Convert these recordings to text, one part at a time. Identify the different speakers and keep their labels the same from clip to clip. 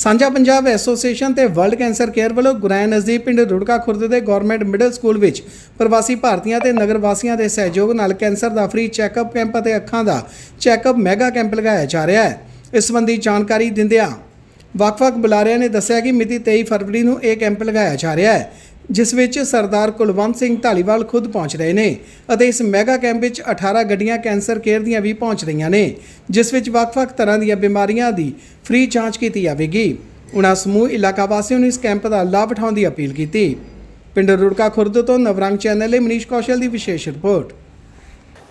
Speaker 1: ਸਾਂਝਾ ਪੰਜਾਬ ਐਸੋਸੀਏਸ਼ਨ ਤੇ world cancer care ਵੱਲੋਂ ਗੁਰੈਨ ਨਜ਼ਦੀਕ ਪਿੰਡ ਰੁੜਕਾ ਖੁਰਦ ਦੇ ਗਵਰਨਮੈਂਟ ਮਿਡਲ ਸਕੂਲ ਵਿੱਚ ਪ੍ਰਵਾਸੀ ਭਾਰਤੀਆਂ ਤੇ ਨਗਰ ਵਾਸੀਆਂ ਦੇ ਸਹਿਯੋਗ ਨਾਲ ਕੈਂਸਰ ਦਾ ਫ੍ਰੀ ਚੈੱਕਅਪ ਕੈਂਪ ਅਤੇ ਅੱਖਾਂ ਦਾ ਚੈੱਕਅਪ ਮੈਗਾ ਕੈਂਪ ਲਗਾਇਆ ਜਾ ਰਿਹਾ ਹੈ। ਇਸ ਸੰਬੰਧੀ ਜਾਣਕਾਰੀ ਦਿੰਦਿਆਂ ਵੱਖ-ਵੱਖ ਬੁਲਾਰਿਆਂ ਨੇ ਦੱਸਿਆ ਕਿ ਮਿਤੀ 23 ਫਰਵਰੀ ਨੂੰ ਇਹ ਕੈਂਪ ਲਗਾਇਆ ਜਾ ਰਿਹਾ ਹੈ, ਜਿਸ ਵਿੱਚ ਸਰਦਾਰ ਕੁਲਵੰਤ ਸਿੰਘ ਢਾਲੀਵਾਲ ਖੁਦ ਪਹੁੰਚ ਰਹੇ ਨੇ ਅਤੇ ਇਸ ਮੈਗਾ ਕੈਂਪ ਵਿੱਚ 18 ਗੱਡੀਆਂ ਕੈਂਸਰ ਕੇਅਰ ਦੀਆਂ ਵੀ ਪਹੁੰਚ ਰਹੀਆਂ ਨੇ, ਜਿਸ ਵਿੱਚ ਵੱਖ-ਵੱਖ ਤਰ੍ਹਾਂ ਦੀਆਂ ਬਿਮਾਰੀਆਂ ਦੀ ਫ੍ਰੀ ਜਾਂਚ ਕੀਤੀ ਜਾਵੇਗੀ। ਉਨ੍ਹਾਂ ਸਮੂਹ ਇਲਾਕਾ ਵਾਸੀਆਂ ਨੂੰ ਇਸ ਕੈਂਪ ਦਾ ਲਾਭ ਉਠਾਉਣ ਦੀ ਅਪੀਲ ਕੀਤੀ। ਪਿੰਡ ਰੁੜਕਾ ਖੁਰਦ ਤੋਂ ਨਵਰੰਗ ਚੈਨਲ ਲਈ ਮਨੀਸ਼ ਕੌਸ਼ਲ ਦੀ ਵਿਸ਼ੇਸ਼ ਰਿਪੋਰਟ।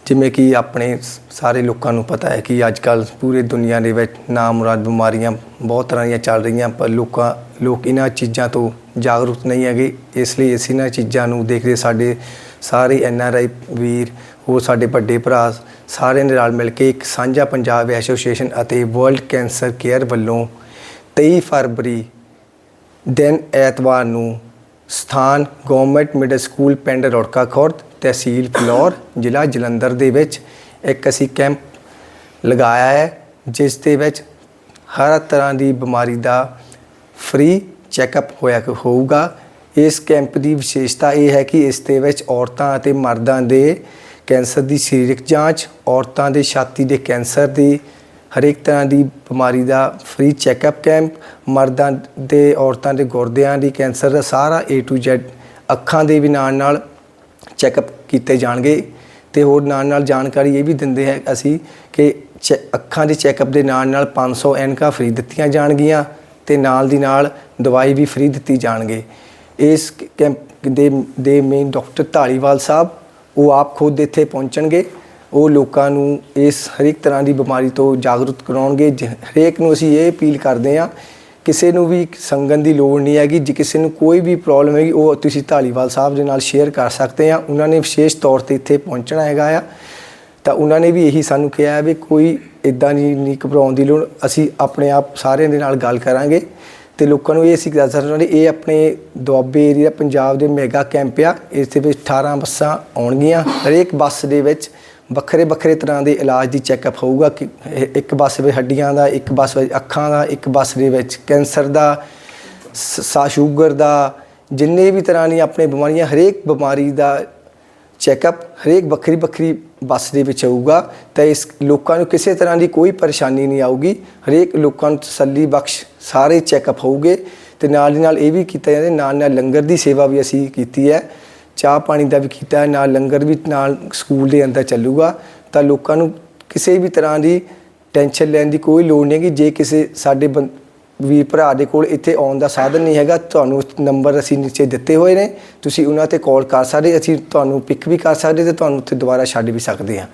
Speaker 2: ਜਿਵੇਂ ਕਿ ਆਪਣੇ ਸ- ਸਾਰੇ ਲੋਕਾਂ ਨੂੰ ਪਤਾ ਹੈ ਕਿ ਅੱਜ ਕੱਲ ਪੂਰੀ ਦੁਨੀਆ ਦੇ ਵਿੱਚ ਨਾਮੁਰਾਦ ਬਿਮਾਰੀਆਂ ਬਹੁਤ ਤਰ੍ਹਾਂ ਦੀਆਂ ਚੱਲ ਰਹੀਆਂ, ਪਰ ਲੋਕਾਂ, ਲੋਕ ਇਹਨਾਂ ਚੀਜ਼ਾਂ ਤੋਂ ਜਾਗਰੂਕ ਨਹੀਂ ਹੈਗੇ। ਇਸ ਲਈ ਅਸੀਂ ਇਹਨਾਂ ਚੀਜ਼ਾਂ ਨੂੰ ਦੇਖਦੇ ਸਾਡੇ ਸਾਰੇ ਐਨ ਆਰ ਆਈ ਵੀਰ ਹੋਰ ਸਾਡੇ ਵੱਡੇ ਭਰਾ ਸਾਰਿਆਂ ਦੇ ਨਾਲ ਮਿਲ ਕੇ ਇੱਕ ਸਾਂਝਾ ਪੰਜਾਬ ਐਸੋਸੀਏਸ਼ਨ ਅਤੇ ਵਰਲਡ ਕੈਂਸਰ ਕੇਅਰ ਵੱਲੋਂ 23 ਫਰਵਰੀ ਦਿਨ ਐਤਵਾਰ ਨੂੰ ਸਥਾਨ ਗਵਰਨਮੈਂਟ ਮਿਡਲ ਸਕੂਲ ਪਿੰਡ ਰੋੜਕਾ ਖੁਰਦ, ਤਹਿਸੀਲ ਫਲੌਰ, ਜ਼ਿਲ੍ਹਾ ਜਲੰਧਰ ਦੇ ਵਿੱਚ ਇੱਕ ਅਸੀਂ ਕੈਂਪ ਲਗਾਇਆ ਹੈ, ਜਿਸ ਦੇ ਵਿੱਚ ਹਰ ਤਰ੍ਹਾਂ ਦੀ ਬਿਮਾਰੀ ਦਾ ਫ੍ਰੀ ਚੈੱਕਅਪ ਹੋਇਆ ਹੋਊਗਾ। ਇਸ ਕੈਂਪ ਦੀ ਵਿਸ਼ੇਸ਼ਤਾ ਇਹ ਹੈ ਕਿ ਇਸ ਦੇ ਵਿੱਚ ਔਰਤਾਂ ਅਤੇ ਮਰਦਾਂ ਦੇ ਕੈਂਸਰ ਦੀ ਸਰੀਰਕ ਜਾਂਚ, ਔਰਤਾਂ ਦੇ ਛਾਤੀ ਦੇ ਕੈਂਸਰ ਦੀ ਹਰੇਕ ਤਰ੍ਹਾਂ ਦੀ ਬਿਮਾਰੀ ਦਾ ਫ੍ਰੀ ਚੈੱਕਅਪ ਕੈਂਪ ਮਰਦਾਂ ਦੇ, ਔਰਤਾਂ ਦੇ ਗੁਰਦਿਆਂ ਦੀ ਕੈਂਸਰ ਦਾ ਸਾਰਾ A to Z ਅੱਖਾਂ ਦੇ ਵੀ ਨਾਲ ਨਾਲ ਚੈੱਕਅਪ ਕੀਤੇ ਜਾਣਗੇ ਤੇ ਹੋਰ ਨਾਲ ਨਾਲ ਜਾਣਕਾਰੀ ਇਹ ਵੀ ਦਿੰਦੇ ਹੈ ਅਸੀਂ ਕਿ ਚੈ- ਅੱਖਾਂ ਦੇ ਚੈੱਕਅਪ ਦੇ ਨਾਲ ਨਾਲ 500 ਐਨਕਾਂ ਫ੍ਰੀ ਦਿੱਤੀਆਂ ਜਾਣਗੀਆਂ ਤੇ ਨਾਲ ਦੀ ਨਾਲ ਦਵਾਈ ਵੀ ਫ੍ਰੀ ਦਿੱਤੀ ਜਾਣਗੇ। ਇਸ ਕੈਂਪ ਦੇ ਦੇ ਮੇਨ ਡਾਕਟਰ ਢਾਲੀਵਾਲ ਸਾਹਿਬ ਉਹ ਆਪ ਖੁਦ ਇੱਥੇ ਪਹੁੰਚਣਗੇ। ਉਹ ਲੋਕਾਂ ਨੂੰ ਇਸ ਹਰੇਕ ਤਰ੍ਹਾਂ ਦੀ ਬਿਮਾਰੀ ਤੋਂ ਜਾਗਰੂਕ ਕਰਾਉਣਗੇ। ਜ- ਹਰੇਕ ਨੂੰ ਅਸੀਂ ਇਹ ਅਪੀਲ ਕਰਦੇ ਹਾਂ, ਕਿਸੇ ਨੂੰ ਵੀ ਸੰਗਨ ਦੀ ਲੋੜ ਨਹੀਂ ਹੈਗੀ। ਜੇ ਕਿਸੇ ਨੂੰ ਕੋਈ ਵੀ ਪ੍ਰੋਬਲਮ ਹੈਗੀ, ਉਹ ਤੁਸੀਂ ਢਾਲੀਵਾਲ ਸਾਹਿਬ ਦੇ ਨਾਲ ਸ਼ੇਅਰ ਕਰ ਸਕਦੇ ਆ ਉਹਨਾਂ ਨੇ ਵਿਸ਼ੇਸ਼ ਤੌਰ ਤੇ ਇੱਥੇ ਪਹੁੰਚਣਾ ਹੈਗਾ ਆ। ਤਾਂ ਉਹਨਾਂ ਨੇ ਵੀ ਇਹੀ ਸਾਨੂੰ ਕਿਹਾ ਹੈ ਵੀ ਕੋਈ ਇਦਾਂ ਨਹੀਂ ਨਹੀਂ ਘਬਰਾਉਣ ਦੀ ਲੋੜ। ਅਸੀਂ ਆਪਣੇ ਆਪ ਸਾਰਿਆਂ ਦੇ ਨਾਲ ਗੱਲ ਕਰਾਂਗੇ। ਤੇ ਲੋਕਾਂ ਨੂੰ ਇਹ ਸੀ ਦੱਸ ਸਕਦੇ ਇਹ ਆਪਣੇ ਦੁਆਬੇ ਏਰੀਆ ਪੰਜਾਬ ਦੇ ਮੈਗਾ ਕੈਂਪ ਆ, ਇਸ ਦੇ ਵਿੱਚ 18 ਬੱਸਾਂ ਆਉਣਗੀਆਂ। ਹਰੇਕ ਬੱਸ ਦੇ ਵਿੱਚ ਵੱਖਰੇ ਵੱਖਰੇ ਤਰ੍ਹਾਂ ਦੇ ਇਲਾਜ ਦੀ ਚੈੱਕਅਪ ਹੋਊਗਾ ਕਿ ਇੱਕ ਬੱਸ ਵਿੱਚ ਹੱਡੀਆਂ ਦਾ, ਇੱਕ ਬੱਸ ਵਿੱਚ ਅੱਖਾਂ ਦਾ, ਇੱਕ ਬੱਸ ਦੇ ਵਿੱਚ ਕੈਂਸਰ ਦਾ, ਸ- ਸਾ ਸ਼ੂਗਰ ਦਾ, ਜਿੰਨੇ ਵੀ ਤਰ੍ਹਾਂ ਦੀਆਂ ਆਪਣੇ ਬਿਮਾਰੀਆਂ, ਹਰੇਕ ਬਿਮਾਰੀ ਦਾ ਚੈੱਕਅਪ ਹਰੇਕ ਵੱਖਰੀ ਵੱਖਰੀ ਬੱਸ ਦੇ ਵਿੱਚ ਹੋਊਗਾ ਤਾਂ ਇਸ ਲੋਕਾਂ ਨੂੰ ਕਿਸੇ ਤਰ੍ਹਾਂ ਦੀ ਕੋਈ ਪਰੇਸ਼ਾਨੀ ਨਹੀਂ ਆਊਗੀ। ਹਰੇਕ ਲੋਕਾਂ ਨੂੰ ਤਸੱਲੀ ਬਖਸ਼ ਸਾਰੇ ਚੈੱਕਅਪ ਹੋਊਗੇ ਤੇ ਨਾਲ ਦੀ ਨਾਲ ਇਹ ਵੀ ਕੀਤਾ ਜਾਂਦਾ, ਨਾਲ ਨਾਲ ਲੰਗਰ ਦੀ ਸੇਵਾ ਵੀ ਅਸੀਂ ਕੀਤੀ ਹੈ। ਚਾਹ ਪਾਣੀ ਦਾ ਵੀ ਕੀਤਾ ਹੈ, ਨਾਲ ਲੰਗਰ ਵੀ ਨਾਲ ਸਕੂਲ ਦੇ ਅੰਦਰ ਚੱਲੂਗਾ। ਤਾਂ ਲੋਕਾਂ ਨੂੰ ਕਿਸੇ ਵੀ ਤਰ੍ਹਾਂ ਦੀ ਟੈਨਸ਼ਨ ਲੈਣ ਦੀ ਕੋਈ ਲੋੜ ਨਹੀਂ ਕਿ ਜੇ ਕਿਸੇ ਸਾਡੇ ਬੰ- ਵੀਰ ਭਰਾ ਦੇ ਕੋਲ ਇੱਥੇ ਆਉਣ ਦਾ ਸਾਧਨ ਨਹੀਂ ਹੈਗਾ। ਤੁਹਾਨੂੰ ਨੰਬਰ ਅਸੀਂ ਨੀਚੇ ਦਿੱਤੇ ਹੋਏ ਨੇ। ਤੁਸੀਂ ਉਹਨਾਂ ਤੇ ਕਾਲ ਕਰ ਸਕਦੇ, ਅਸੀਂ ਤੁਹਾਨੂੰ ਪਿਕ ਵੀ ਕਰ ਸਕਦੇ ਤੇ ਤੁਹਾਨੂੰ ਉੱਥੇ ਦੁਬਾਰਾ ਛੱਡ ਵੀ ਸਕਦੇ ਹਾਂ।